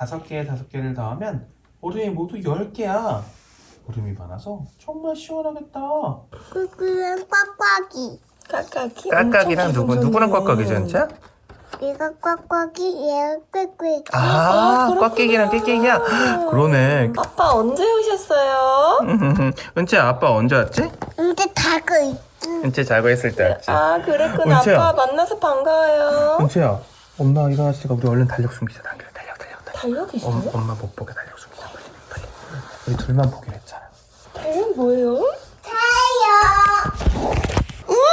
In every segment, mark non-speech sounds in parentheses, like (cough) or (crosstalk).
다섯 개에 다섯 개를 더하면 얼음이 모두 10개야. 얼음이 많아서 정말 시원하겠다. 꿀꿀은 꽉꽉이. 깍깍이 깍깍이랑 누구 누구랑. 꽉꽉이죠, 진짜? 얘가 꽉꽉이, 얘가 꿀꿀이. 아, 아, 그렇구나. 꽉깨기랑 깨깨기야. 그러네. 아빠 언제 오셨어요? (laughs) 은채 아빠 언제 왔지? 근데 닭을 있지. 은채 자고 있을 때 왔지. 아 그랬구나 은채야. 아빠 만나서 반가워요 은채야, 엄마 일어났으니까 우리 얼른 달력 숨기자. 달력, 달력, 달력, 달력. 달력 있어요? 엄, 엄마 못 보게 달력 숨기자. 빨리, 빨리. 우리 둘만 보기로 했잖아. 달력 뭐예요? 타요. 우와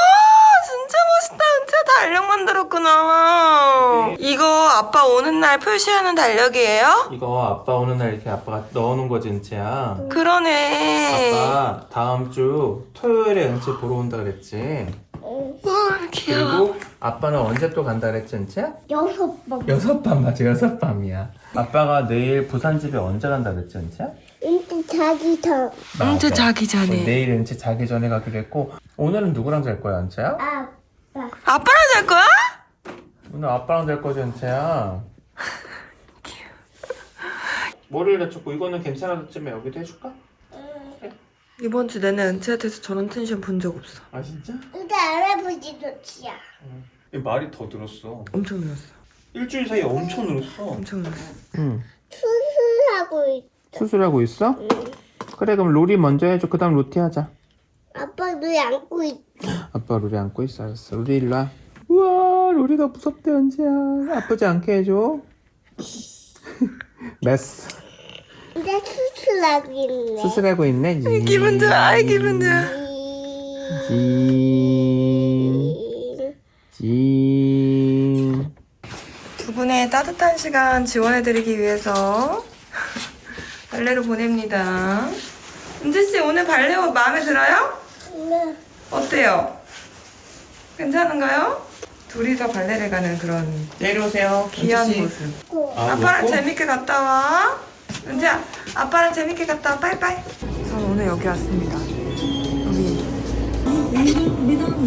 진짜 멋있다 은채 달력 만들었구나 이거 아빠 오는 날 표시하는 달력이에요? 이거 아빠 오는 날 이렇게 아빠가 넣어놓은 거지, 은채야. 그러네 아빠 다음 주 토요일에 은채 보러 온다 그랬지. 우와 귀여워 그리고 아빠는 언제 또 간다 그랬지, 은채야? 여섯 번. 여섯 밤 맞아, 여섯 밤이야. 아빠가 내일 부산 집에 언제 간다 그랬지, 은채야? 근데 자기 전. 은채 자기 전에 내일 은채 자기 전에 가기로 했고 오늘은 누구랑 잘 거야, 은채야? 아빠. 아빠랑 잘 거야? 오늘 아빠랑 잘 거지, 은채야. (laughs) 머리를 다쳤고 이거는 괜찮아졌지만 여기도 해줄까? 이번 주 내내 은채한테서 저런 텐션 본 적 없어 아 진짜? 근데 할아버지 좋지야. 말이 더 늘었어. 엄청 늘었어 일주일 사이에 엄청 늘었어. 엄청 늘었어 응. 수술하고 있. 수술하고 있어? 그래 그럼 로리 먼저 해줘. 그다음 로티 하자. 아빠 눈 안고 있. 아빠 로리 안고 있어. 알았어. 로리 일로 와. 우와 로리가 무섭대 언제야. 아프지 않게 해줘. (laughs) 메스. 근데 수술하고 있네. 수술하고 있네. 지. 기분 좋아 아이 기분 좋아 지. 지. 두 분의 따뜻한 시간 지원해드리기 위해서 (laughs) 발레로 보냅니다. 은지씨 오늘 발레옷 마음에 들어요? 네. 어때요? 괜찮은가요? 둘이서 발레를 가는 그런 내려오세요. 귀한 은지 씨. 모습. 아, 아빠랑? 재밌게 갔다 와. 은지야, 아빠랑 재밌게 갔다 와. 빠이빠이. 저는 오늘 여기 왔습니다. 여기.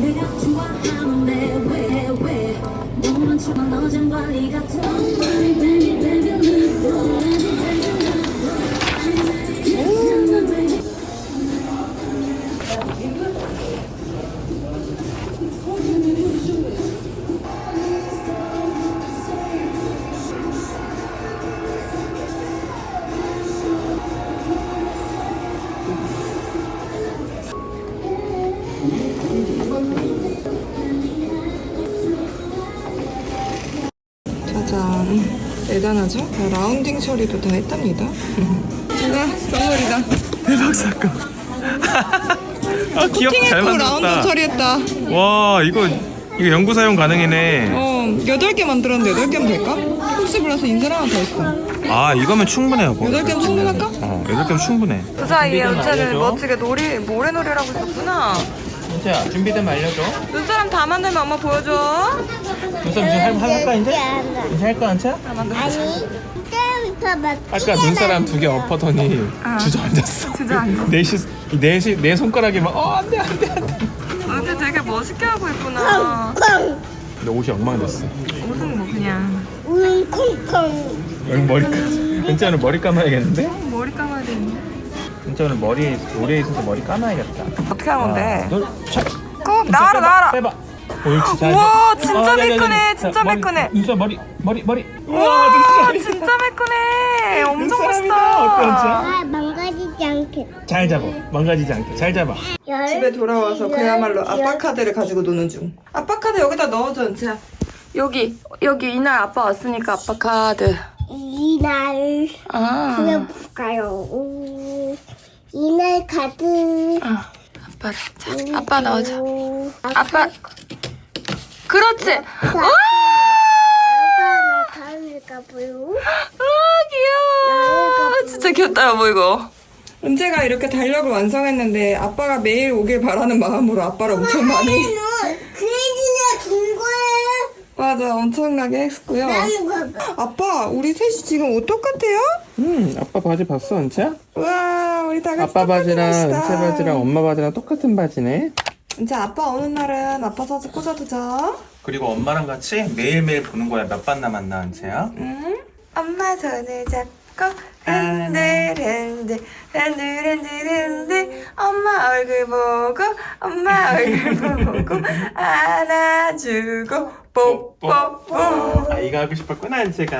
내가 좋아하는데 왜왜 너만 치면 어젠 관리 같은 처리도 다 했답니다. 제가 선물이다. 대박 사건. (laughs) 아 기억 잘 코팅했고 만들었다. 처리했다. 와 이거 이거 연구 사용 가능이네. 어, 8개 만들었는데 8개면 될까? 혹시 몰라서 인쇄를 하나 더 했어. 아 이거면 충분해요. 뭐. 8개면 충분할까? 어 여덟 개면 충분해. 그 사이에 알려줘. 멋지게 놀이, 모래놀이를 하고 있었구나. 은채야 준비되면 알려줘. 눈사람 다 만들면 엄마 보여줘. 눈썹 이제 할, 할까 이제? 이제 할까 은채야? 다 만들었어. 아니. 때부터 막. 아까 눈사람 두 개 엎어더니 아. 주저앉았어. 주저앉았어. 넷이 넷이 내 손가락이 막 어 안 돼 안 돼 안돼. 은채 되게 멋있게 하고 있구나. 콩콩. 근데 옷이 엉망됐어. 무슨 뭐 그냥. 우는 콩콩. 여기 머리 까. 은채 오늘 머리 감아야겠는데? 머리 감아야 되는데. 은채 오늘 머리 오래 있어서 머리 감아야겠다. 어떻게 하는 건데? 둘, 셋. 꼭 나와라 나와라. 빼봐. 옳지 잘. 우와, 돼. 진짜 어, 야, 야, 야, 매끈해, 야. 진짜 자, 머리, 매끈해. 눈썹 머리 머리 머리. 우와 눈썹이. 진짜 매끈해. 엄청 눈사람이다. 어때, 멋있다. 아 망가지지 않겠다. 잘 잡아. 망가지지 않게 잘 잡아. 집에 돌아와서 그야말로 아빠 카드를 가지고 노는 중. 아빠 카드 여기다 넣어줘, 은채야. 여기, 여기 이날 아빠 왔으니까 아빠 카드. 이날 아, 그려볼까요? 음, 이날 가드. 아 아빠, 자, 아빠 넣어줘. 음, 아빠, 그렇지. 아빠 와, 나 다음에 가봐요. 아 귀여워. 진짜 귀엽다 여보 이거. 은채가 이렇게 달력을 완성했는데 아빠가 매일 오길 바라는 마음으로 아빠를 엄청 많이 그래지나 준 거야. 맞아 엄청나게 했고요. 나는 봐봐. 아빠 우리 셋이 지금 옷 똑같아요? 음 아빠 바지 봤어 은채야? 와 우리 다 같이 아빠 똑같은 바지랑 옷이다. 은채 바지랑 엄마 바지랑 똑같은 바지네. 은채 아빠 오는 날은 아빠 사진 꽂아두자. 그리고 엄마랑 같이 매일매일 보는 거야. 몇반 남았나 은채야? 응? 엄마 손을 잡고 흔들흔들 흔들흔들흔들 엄마 얼굴 보고 엄마 얼굴 (laughs) 보고 안아주고 뽀뽀뽀 아 이거 하고 싶었구나 제가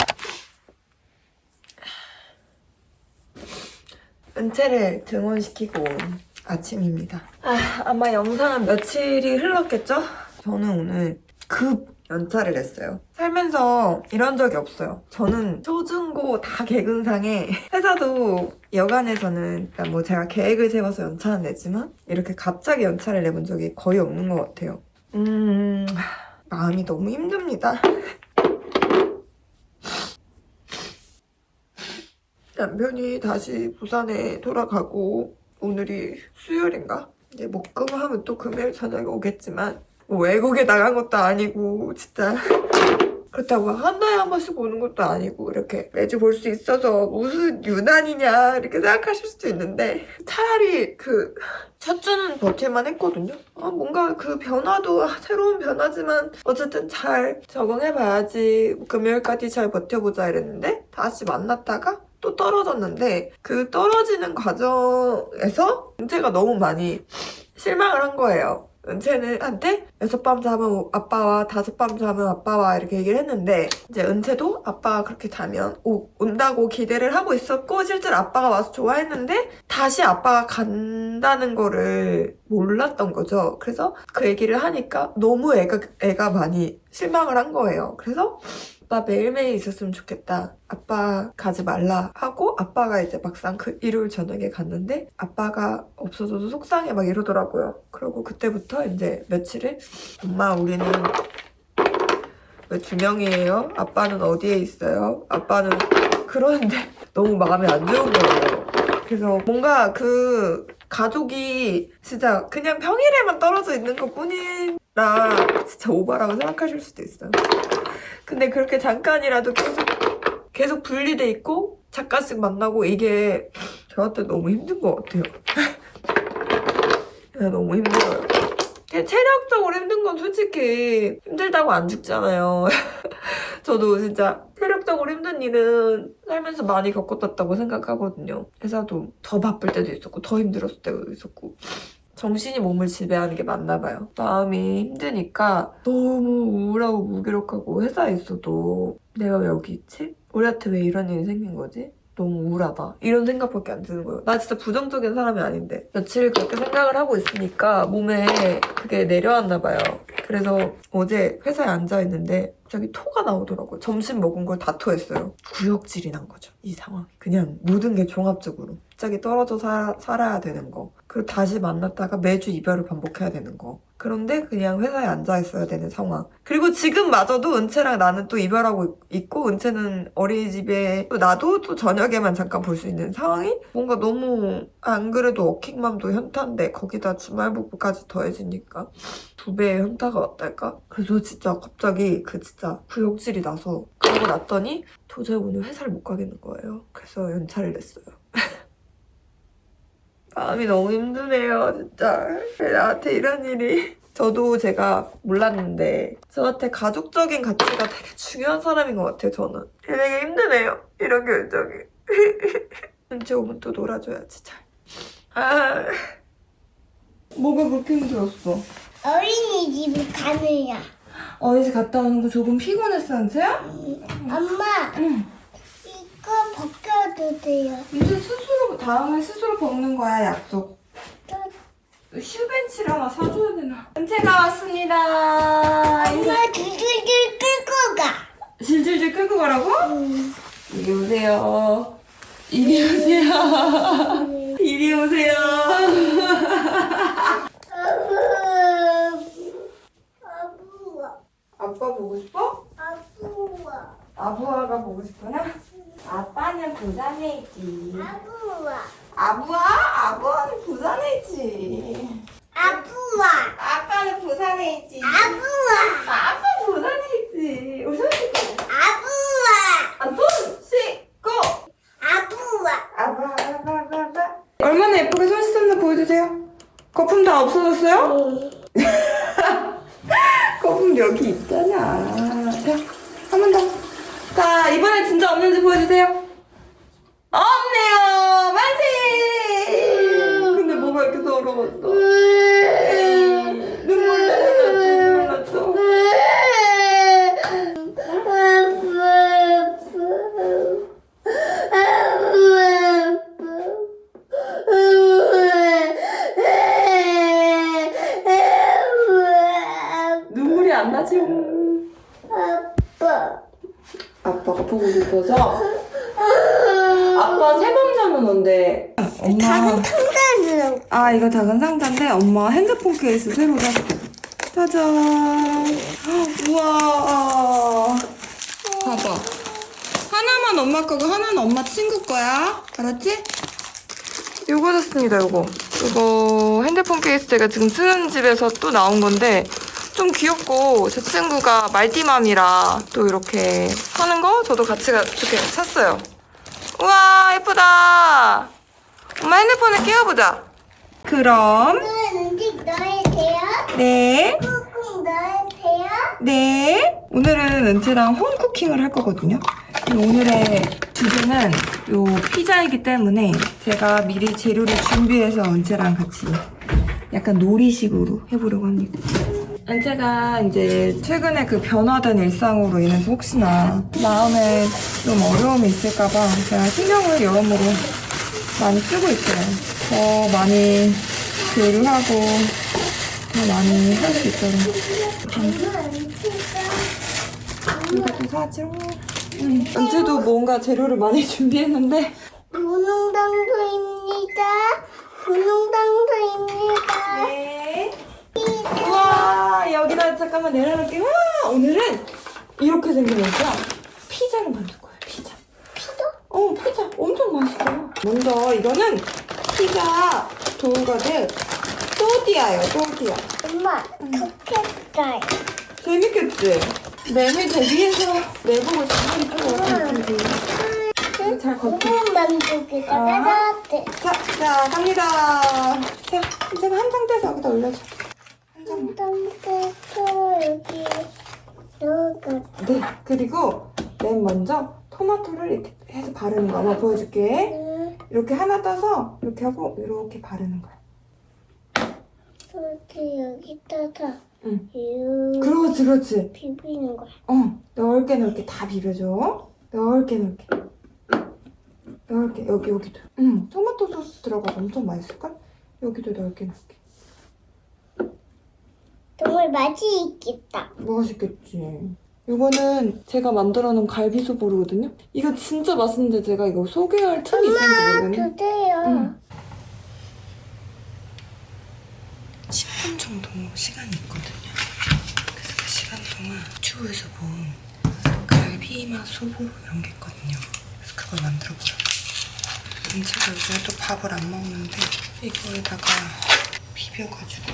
은채를 등원시키고 온 아침입니다. 아, 아마 영상은 며칠이 흘렀겠죠? 저는 오늘 급 연차를 냈어요. 살면서 이런 적이 없어요. 저는 초중고 다 개근상에 (laughs) 회사도 여간에서는 그러니까 뭐 제가 계획을 세워서 연차는 내지만 이렇게 갑자기 연차를 내본 적이 거의 없는 것 같아요. 음, 마음이 너무 힘듭니다. 남편이 다시 부산에 돌아가고 오늘이 수요일인가? 이제 목금하면 또 금요일 저녁에 오겠지만 뭐 외국에 나간 것도 아니고 진짜 그렇다고 한 달에 한 번씩 오는 것도 아니고 이렇게 매주 볼 수 있어서 무슨 유난이냐 이렇게 생각하실 수도 있는데 차라리 그 첫 주는 버틸만 했거든요. 아, 뭔가 그 변화도 아, 새로운 변화지만 어쨌든 잘 적응해봐야지 금요일까지 잘 버텨보자 이랬는데 다시 만났다가 또 떨어졌는데 그 떨어지는 과정에서 은채가 너무 많이 실망을 한 거예요. 은채는 한테 여섯 밤 자면 아빠와 다섯 밤 자면 아빠와 이렇게 얘기를 했는데 이제 은채도 아빠가 그렇게 자면 오, 온다고 기대를 하고 있었고 실제로 아빠가 와서 좋아했는데 다시 아빠가 간다는 거를 몰랐던 거죠. 그래서 그 얘기를 하니까 너무 애가, 애가 많이 실망을 한 거예요. 그래서 아빠 매일매일 있었으면 좋겠다. 아빠 가지 말라 하고 아빠가 이제 막상 그 일요일 저녁에 갔는데 아빠가 없어져서 속상해 막 이러더라고요. 그리고 그때부터 이제 며칠을 엄마 우리는 왜두 명이에요? 아빠는 어디에 있어요? 아빠는 그러는데 (laughs) 너무 마음이 안 좋은 거예요. 그래서 뭔가 그 가족이 진짜 그냥 평일에만 떨어져 있는 것 뿐이라 진짜 오바라고 생각하실 수도 있어요. 근데 그렇게 잠깐이라도 계속 계속 분리돼 있고 잠깐씩 만나고 이게 저한테 너무 힘든 것 같아요. 그냥 (laughs) 너무 힘들어요. 체력적으로 힘든 건 솔직히 힘들다고 안 죽잖아요. (laughs) 저도 진짜 체력적으로 힘든 일은 살면서 많이 겪었다고 생각하거든요. 회사도 더 바쁠 때도 있었고 더 힘들었을 때도 있었고 정신이 몸을 지배하는 게 맞나 봐요. 마음이 힘드니까 너무 우울하고 무기력하고 회사에 있어도 내가 왜 여기 있지? 우리한테 왜 이런 일이 생긴 거지? 너무 우울하다. 이런 생각밖에 안 드는 거예요. 나 진짜 부정적인 사람이 아닌데. 며칠 그렇게 생각을 하고 있으니까 몸에 그게 내려왔나 봐요. 그래서 어제 회사에 앉아있는데 갑자기 토가 나오더라고요. 점심 먹은 걸 다 토했어요. 구역질이 난 거죠. 이 상황. 그냥 모든 게 종합적으로. 갑자기 떨어져 사, 살아야 되는 거. 그리고 다시 만났다가 매주 이별을 반복해야 되는 거. 그런데 그냥 회사에 앉아 있어야 되는 상황. 그리고 지금마저도 은채랑 나는 또 이별하고 있고 은채는 어린이집에 또 나도 또 저녁에만 잠깐 볼 수 있는 상황이 뭔가 너무 안 그래도 워킹맘도 현타인데 거기다 주말복부까지 더해지니까 두 배의 현타가 왔달까? 그래서 진짜 갑자기 그 진짜 구역질이 나서 그러고 났더니 도저히 오늘 회사를 못 가겠는 거예요. 그래서 연차를 냈어요. 마음이 너무 힘드네요, 진짜. 왜 나한테 이런 일이. 저도 제가 몰랐는데, 저한테 가족적인 가치가 되게 중요한 사람인 것 같아요, 저는. 되게 힘드네요, 이런 결정이. (laughs) 은채 오면 또 놀아줘야지, 잘. 아. 뭐가 그렇게 힘들었어? 어린이집 가느냐? 어린이집 갔다 오는 거 조금 피곤했어, 은채야? 엄마, 이거 벗겨도 돼요. 이제 스스로, 다음에 스스로 벗는 거야, 약속. 슈벤치를 하나 사줘야 되나? 은채가 왔습니다. 인사. 엄마 줄줄줄 끌고 가. 질질질 끌고 가라고? 응. 이리 오세요. 이리 오세요. 이리 오세요. 아부아, 아빠 보고 싶어? 아부아, 아부아가 보고 싶구나? 아빠는 부산에 있지. 아부아, 아부아? 아부아는 부산에 있지. 아부아, 아빠는 부산에 있지. 아부아, 아빠 부산에 있지. 우선 씻고. 아부아, 아, 손 씻고. 아부아. 아빠, 아빠, 아빠, 아빠. 얼마나 예쁘게 손 씻었나 보여주세요. 거품 다 없어졌어요? (laughs) 거품 여기 있잖아. 없는지 보여주세요. 없네요. 만세. 근데 뭐가 이렇게 더러웠어? 눈물 났어. 눈물이 안 나지? 아빠. 아빠가 보고 싶어서. 아빠 세번 전화는데. 엄마. 상자는 아 이거 작은 상자인데 엄마 핸드폰 케이스 새로 샀어 짜잔 우와 봐봐 하나만 엄마 거고 하나는 엄마 친구 거야 알았지? 요거 샀습니다 요거 이거 핸드폰 케이스 제가 지금 쓰는 집에서 또 나온 건데 좀 귀엽고 제 친구가 말띠맘이라 또 이렇게 하는 거 저도 같이 가- 이렇게 샀어요 우와 예쁘다 엄마 핸드폰을 끼워보자 그럼 음식 넣어야 돼요? 네, 꾹꾹 넣어야 돼요? 네. 오늘은 은채랑 홈쿠킹을 할 거거든요. 오늘의 주제는 요 피자이기 때문에 제가 미리 재료를 준비해서 은채랑 같이 약간 놀이식으로 해보려고 합니다. 은채가 이제 최근에 그 변화된 일상으로 인해서 혹시나 마음에 좀 어려움이 있을까봐 제가 신경을 여러모로 많이 쓰고 있어요. 더 많이 교류하고 더 많이 할 수 있도록. 이것도 사죠. 응. 은채도 뭔가 재료를 많이 (laughs) 준비했는데 분홍당도입니다. 분홍당도입니다. 네. 우와 여기다 잠깐만 내려놓을게. 와 오늘은 이렇게 생긴 거야. 피자를 만들 거예요. 피자. 피자? 어 피자 엄청 맛있어요. 먼저 이거는 피자 도우가 될 또띠아예요. 또띠아. 엄마, 좋겠다. 재밌겠지? 램을 대비해서 내보고 싶은 것 같은데. 잘 걷고. 부분 만들기가 아. 따뜻해. 자, 자, 갑니다. 자, 이제 한장 떼서 여기다 올려줘. 땅콩도 여기. 네, 그리고 맨 먼저 토마토를 이렇게 해서 바르는 거 한번 보여줄게. 이렇게 하나 떠서 이렇게 하고 이렇게 바르는 거야. 이렇게 여기다가 응. 이렇게 그렇지, 그렇지. 비비는 거야. 어, 넓게 넓게 다 비벼줘. 넓게 넓게. 넓게, 여기, 여기도. 응, 토마토 소스 들어가서 엄청 맛있을걸? 여기도 넓게 넓게. 정말 맛이 있겠다. 맛있겠지. 이거는 제가 만들어 놓은 갈비소보루거든요. 이거 진짜 맛있는데 제가 이거 소개할 틈이 있었는지 모르겠네. 주세요. 응. 10분 정도 시간이 있거든요. 그래서 그 시간 동안 유튜브에서 본 갈비맛 소보루 이런 게 있거든요. 그래서 그걸 만들어 보려고. 은채가 요즘에 또 밥을 안 먹는데 이거에다가 비벼가지고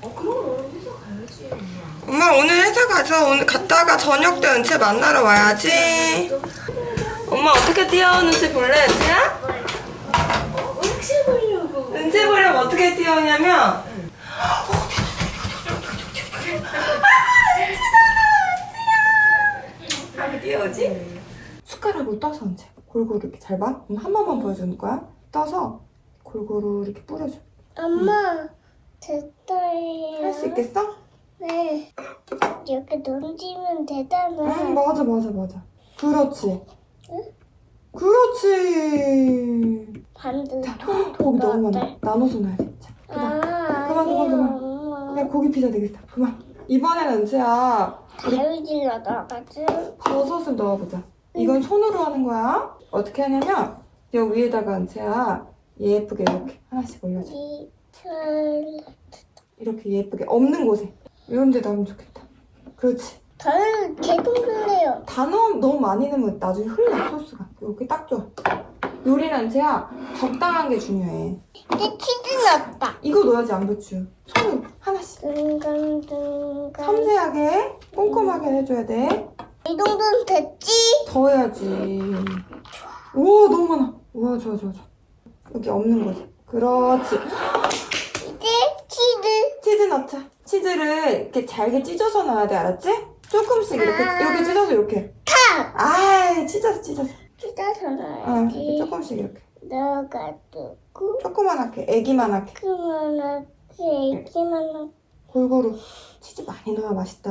가요. 엄마 오늘 회사 가서 오늘 갔다가 저녁 때 은채 만나러 와야지. 엄마 어떻게 뛰어오는지 볼래 은채야? 혹시 보려고. 은채 보려면 어떻게 뛰어오냐면 하고 뛰어오지? 숟가락으로 떠서 은채 골고루 이렇게 잘 봐. 그럼 한 번만 보여주는 거야. 떠서 골고루 이렇게 뿌려줘. 엄마, 됐어요. 할 수 있겠어? 네. 이렇게 던지면 되잖아. 응 맞아 맞아 맞아. 그렇지. 그렇지. 반대. 자, 고기 너무 많아. 나눠서 넣어야 돼. 자, 아, 그만. 그만, 그만, 그만. 엄마. 그냥 고기 피자 되겠다. 그만. 이번엔 은채야 가위질러 나가지. 버섯을 넣어보자. 이건 손으로 하는 거야. 어떻게 하냐면 여 위에다가 은채야 예쁘게 이렇게 하나씩 올려줘. 이철 이렇게 예쁘게 없는 곳에 이런 데 넣으면 좋겠다. 그렇지. 저는 계속 그래요. 단어 너무 많이 넣으면 나중에 흘러 소스가. 여기 딱 좋아. 요리는 제야 적당한 게 중요해. 근데 치즈 넣었다. 이거 넣어야지 안 부추. 손을 하나씩. 둥강둥강. 섬세하게 꼼꼼하게 해줘야 돼. 이 정도는 됐지? 더 해야지. 우와 너무 많아. 우와 좋아 좋아 좋아. 여기 없는 거지. 그렇지. 치즈. 넣자. 치즈를 이렇게 잘게 찢어서 넣어야 돼 알았지? 조금씩 이렇게 아. 여기 찢어서 이렇게. 탁! 아 찢어서 찢어서. 찢어서 어, 이렇게 넣어야지. 조금씩 이렇게. 넣어가지고 조그만하게 애기만하게 그만하지 애기만하지 골고루 치즈 많이 넣어야 맛있다.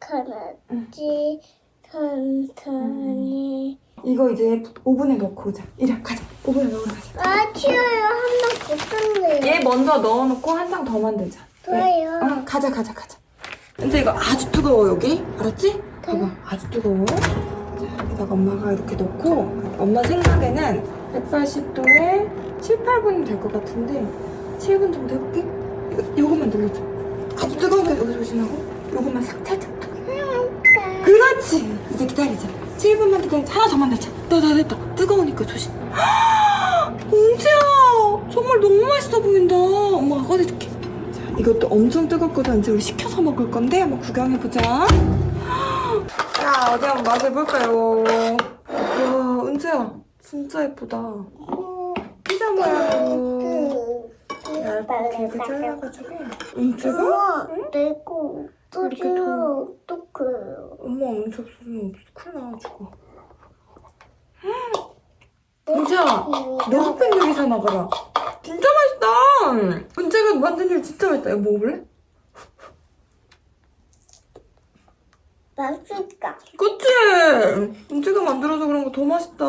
하나지 천천히 이거 이제 오븐에 넣고 오자. 이리 가자. 오븐에 넣으러 가자. 아 치워요 한번 붙었네요 얘 먼저 넣어놓고 한 장 더 만들자. 좋아요 어, 가자 가자 가자. 근데 이거 아주 뜨거워 여기. 알았지? 봐봐 아주 뜨거워. 자 여기다가 엄마가 이렇게 넣고 엄마 생각에는 180도에 7, 8분 될 것 같은데 7분 정도 해볼게. 이거 요것만 눌러줘. 아주 뜨거우니까 여기 조심하고 요것만 싹 살짝. 그렇지. 이제 기다리자. 7분만 기다리자. 하나 더 만들자. 나, 나 됐다. 뜨거우니까 조심. 은지야! 정말 너무 맛있어 보인다. 엄마가 꺼내줄게. 자, 이것도 엄청 뜨겁거든. 이제 우리 식혀서 먹을 건데 한번 구경해보자. 자, 어디 한번 맛을 볼까요? 와, 은지야. 진짜 예쁘다. 어, 피자 모양으로 얇게 이렇게 잘라가지고. 은지가? 엄마 내고 이렇게 또지면 어떡해요 엄마 엄지 없어지면 큰일 나가지고. 은지야, 너 흑백 요리 사 먹어라. 진짜 맛있다. 은지가 만든 요리 진짜 맛있다. 이거 먹어볼래? 맛있다 그치? 은지가 만들어서 그런 거 더 맛있다.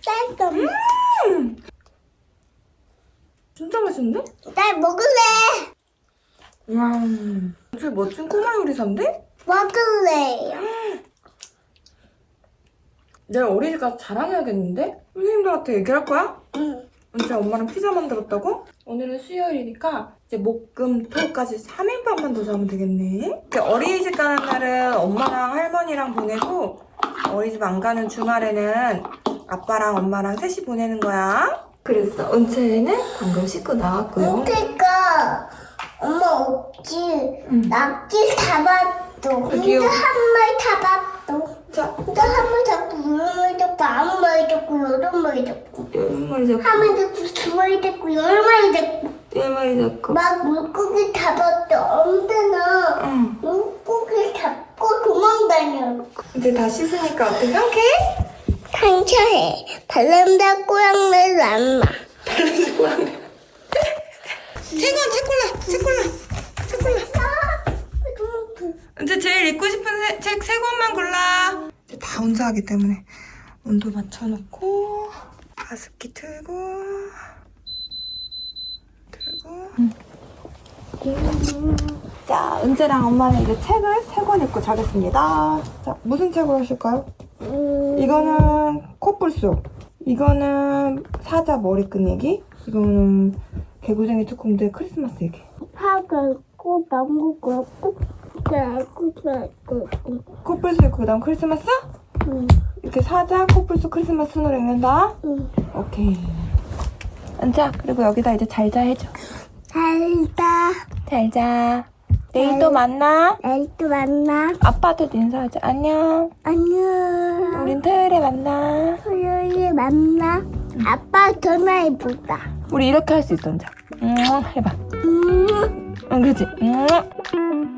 쌀떡 진짜 맛있는데? 날 먹을래 와, 은지 멋진 꼬마 요리사인데? 먹을래요 내가 어린이집 가서 자랑해야겠는데? 선생님들한테 얘기할 거야? 응 은지 엄마랑 피자 만들었다고? 오늘은 수요일이니까 이제 목, 금, 토까지 3인밥만 더 잡으면 되겠네. 이제 어린이집 가는 날은 엄마랑 할머니랑 보내고 어린이집 안 가는 주말에는 아빠랑 엄마랑 셋이 보내는 거야. 그래서 은채는 방금 씻고 나왔고요. 그러니까 엄마 없지 응. 낙지 잡았어 저기요. 근데 한 마리 잡았어 자, 근데 한 마리 잡고 두 마리 잡고 아홉 마리 잡고 여덟 마리 잡고 열 마리 잡고, 한 마리 잡고 두 마리 잡고 열 마리 잡고 네 마리 잡고. 막 물고기 잡았어 언제나 응. 물고기 잡고 도망다녀 이제 다 씻으니까 어때? 상쾌해? 상처해 발냄새 꼬양내도 안나 발라주고 하 네. 채권, 채콜라, 채콜라, 채콜라. 이제 제일 읽고 싶은 책 세 권만 골라. 다 혼자하기 때문에 온도 맞춰놓고 가습기 틀고 틀고. 자, 은재랑 엄마는 이제 책을 세 권 읽고 자겠습니다. 자, 무슨 책을 하실까요? 이거는 코뿔소. 이거는 사자 머리끈 얘기. 이거는 개구쟁이 투콩들 크리스마스 얘기. 파가 있고 나무가 있고 그게 있고 코뿔소 있고 그다음 크리스마스? 응. 이렇게 사자, 코뿔소, 크리스마스 순으로 읽는다. 응. 오케이. 앉아. 그리고 여기다 이제 잘자 해줘. 잘다 잘자. 내일 또 만나. 내일 또 만나 아빠한테도 인사하자. 안녕. 안녕 우린 토요일에 만나. 토요일에 만나 아빠 전화해 보자 우리 이렇게 할 수 있어, 앉아. 응, 해봐. 음. 응, 그렇지. 응.